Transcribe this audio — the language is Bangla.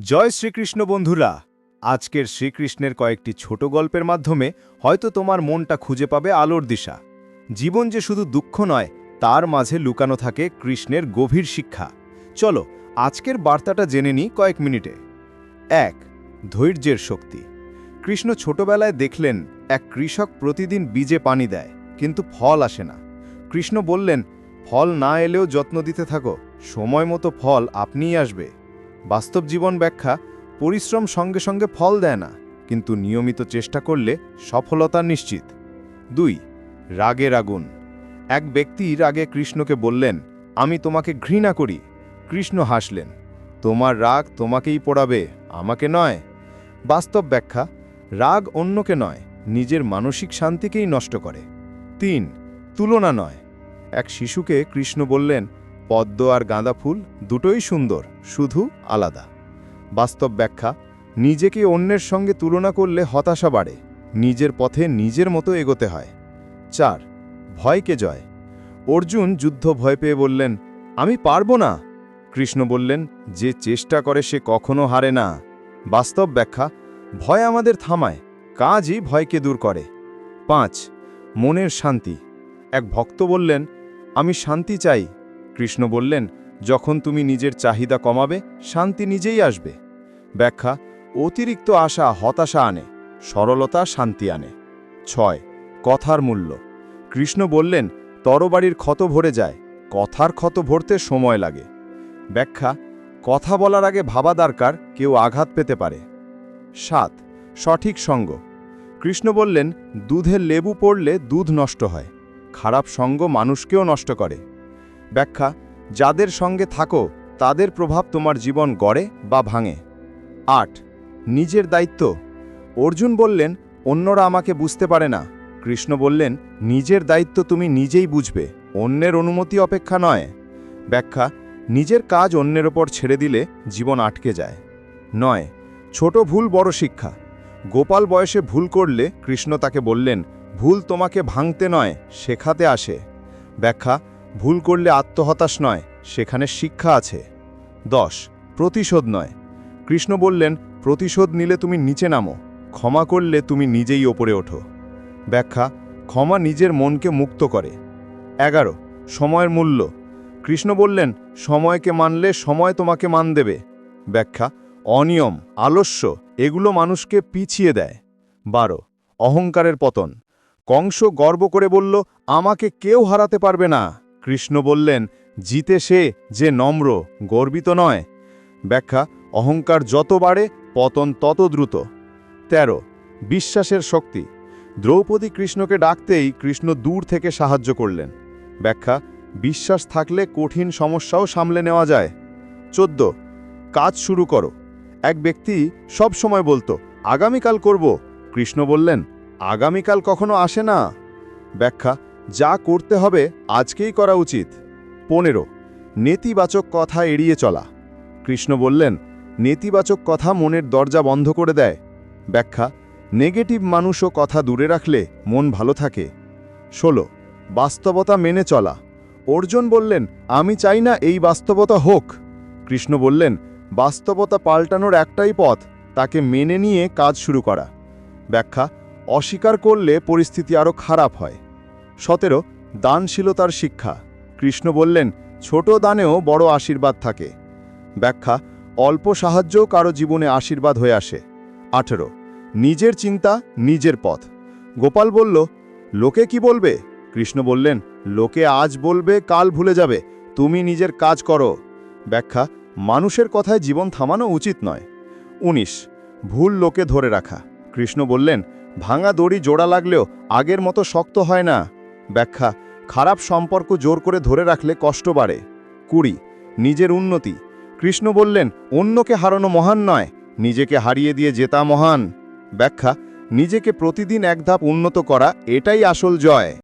জয় শ্রীকৃষ্ণ বন্ধুরা। আজকের শ্রীকৃষ্ণের কয়েকটি ছোট গল্পের মাধ্যমে হয়তো তোমার মনটা খুঁজে পাবে আলোর দিশা। জীবন যে শুধু দুঃখ নয়, তার মাঝে লুকানো থাকে কৃষ্ণের গভীর শিক্ষা। চলো, আজকের বার্তাটা জেনে নিই কয়েক মিনিটে। এক, ধৈর্যের শক্তি। কৃষ্ণ ছোটবেলায় দেখলেন, এক কৃষক প্রতিদিন বীজে পানি দেয়, কিন্তু ফল আসে না। কৃষ্ণ বললেন, ফল না এলেও যত্ন দিতে থাকো, সময় মতো ফল আপনিই আসবে। বাস্তব জীবন ব্যাখ্যা পরিশ্রম সঙ্গে সঙ্গে ফল দেয় না, কিন্তু নিয়মিত চেষ্টা করলে সফলতা নিশ্চিত। দুই রাগের আগুন এক ব্যক্তি রাগে কৃষ্ণকে বললেন, আমি তোমাকে ঘৃণা করি। কৃষ্ণ হাসলেন, তোমার রাগ তোমাকেই পড়াবে, আমাকে নয়। বাস্তব ব্যাখ্যা, রাগ অন্যকে নয়, নিজের মানসিক শান্তিকেই নষ্ট করে। তিন, তুলনা নয়। এক শিশুকে কৃষ্ণ বললেন পদ্ম আর গাঁদা ফুল দুটোই সুন্দর, শুধু আলাদা। বাস্তব ব্যাখ্যা, নিজেকে অন্যের সঙ্গে তুলনা করলে হতাশা বাড়ে, নিজের পথে নিজের মতো এগোতে হয়। চার, ভয়কে জয়। অর্জুন যুদ্ধ ভয় পেয়ে বললেন, আমি পারব না। কৃষ্ণ বললেন, যে চেষ্টা করে সে কখনো হারে না। বাস্তব ব্যাখ্যা, ভয় আমাদের থামায়, কাজই ভয়কে দূর করে। পাঁচ, মনের শান্তি। এক ভক্ত বললেন, আমি শান্তি চাই কৃষ্ণ বললেন, যখন তুমি নিজের চাহিদা কমাবে, শান্তি নিজেই আসবে। ব্যাখ্যা, অতিরিক্ত আশা হতাশা আনে, সরলতা শান্তি আনে। ছয়, কথার মূল্য। কৃষ্ণ বললেন, তরবারির ক্ষত ভরে যায়, কথার ক্ষত ভরতে সময় লাগে। ব্যাখ্যা, কথা বলার আগে ভাবা দরকার, কেউ আঘাত পেতে পারে। সাত, সঠিক সঙ্গ। কৃষ্ণ বললেন দুধে লেবু পড়লে দুধ নষ্ট হয়, খারাপ সঙ্গ মানুষকেও নষ্ট করে। ব্যাখ্যা, যাদের সঙ্গে থাকো, তাদের প্রভাব তোমার জীবন গড়ে বা ভাঙে। আট, নিজের দায়িত্ব। অর্জুন বললেন, অন্যরা আমাকে বুঝতে পারে না। কৃষ্ণ বললেন, নিজের দায়িত্ব তুমি নিজেই বুঝবে, অন্যের অনুমতি অপেক্ষা নয়। ব্যাখ্যা, নিজের কাজ অন্যের ওপর ছেড়ে দিলে জীবন আটকে যায়। নয়, ছোট ভুল বড় শিক্ষা। গোপাল বয়সে ভুল করলে কৃষ্ণ তাকে বললেন, ভুল তোমাকে ভাঙতে নয়, শেখাতে আসে। ব্যাখ্যা ভুল করলে আত্মহতাশ নয়, সেখানে শিক্ষা আছে। দশ, প্রতিশোধ নয়। কৃষ্ণ বললেন, প্রতিশোধ নিলে তুমি নিচে নামো, ক্ষমা করলে তুমি নিজেই ওপরে ওঠো। ব্যাখ্যা, ক্ষমা নিজের মনকে মুক্ত করে। এগারো, সময়ের মূল্য। কৃষ্ণ বললেন, সময়কে মানলে সময় তোমাকে মান দেবে। ব্যাখ্যা, অনিয়ম, আলস্য, এগুলো মানুষকে পিছিয়ে দেয়। বারো, অহংকারের পতন। কংস গর্ব করে বলল, আমাকে কেউ হারাতে পারবে না। কৃষ্ণ বললেন, জিতে সে যে নম্র, গর্বিত নয়। ব্যাখ্যা, অহংকার যত বাড়ে, পতন তত দ্রুত। ১৩ বিশ্বাসের শক্তি। দ্রৌপদী কৃষ্ণকে ডাকতেই কৃষ্ণ দূর থেকে সাহায্য করলেন। ব্যাখ্যা, বিশ্বাস থাকলে কঠিন সমস্যাও সামলে নেওয়া যায়। চোদ্দ, কাজ শুরু করো। এক ব্যক্তি সব সময় বলতো, আগামীকাল করব। কৃষ্ণ বললেন, আগামীকাল কখনো আসে না? ব্যাখ্যা যা করতে হবে আজকেই করা উচিত। পনেরো, নেতিবাচক কথা এড়িয়ে চলা। কৃষ্ণ বললেন, নেতিবাচক কথা মনের দরজা বন্ধ করে দেয়। ব্যাখ্যা, নেগেটিভ মানুষও কথা দূরে রাখলে মন ভালো থাকে। ষোলো, বাস্তবতা মেনে চলা। অর্জুন বললেন, আমি চাই না এই বাস্তবতা হোক। কৃষ্ণ বললেন, বাস্তবতা পাল্টানোর একটাই পথ, তাকে মেনে নিয়ে কাজ শুরু করা। ব্যাখ্যা, অস্বীকার করলে পরিস্থিতি আরও খারাপ হয়। সতেরো, দানশীলতার শিক্ষা। কৃষ্ণ বললেন, ছোট দানেও বড় আশীর্বাদ থাকে। ব্যাখ্যা, অল্প সাহায্যও কারও জীবনে আশীর্বাদ হয়ে আসে। আঠেরো, নিজের চিন্তা, নিজের পথ। গোপাল বলল, লোকে কি বলবে? কৃষ্ণ বললেন, লোকে আজ বলবে, কাল ভুলে যাবে। তুমি নিজের কাজ করো। ব্যাখ্যা, মানুষের কথায় জীবন থামানো উচিত নয়। ১৯ ভুল লোকে ধরে রাখা। কৃষ্ণ বললেন, ভাঙা দড়ি জোড়া লাগলেও আগের মতো শক্ত হয় না। ব্যাখ্যা, খারাপ সম্পর্ক জোর করে ধরে রাখলে কষ্ট বাড়ে। কুড়ি, নিজের উন্নতি। কৃষ্ণ বললেন, অন্যকে হারানো মহান নয়, নিজেকে হারিয়ে দিয়ে জেতা মহান। ব্যাখ্যা, নিজেকে প্রতিদিন এক ধাপ উন্নত করা, এটাই আসল জয়।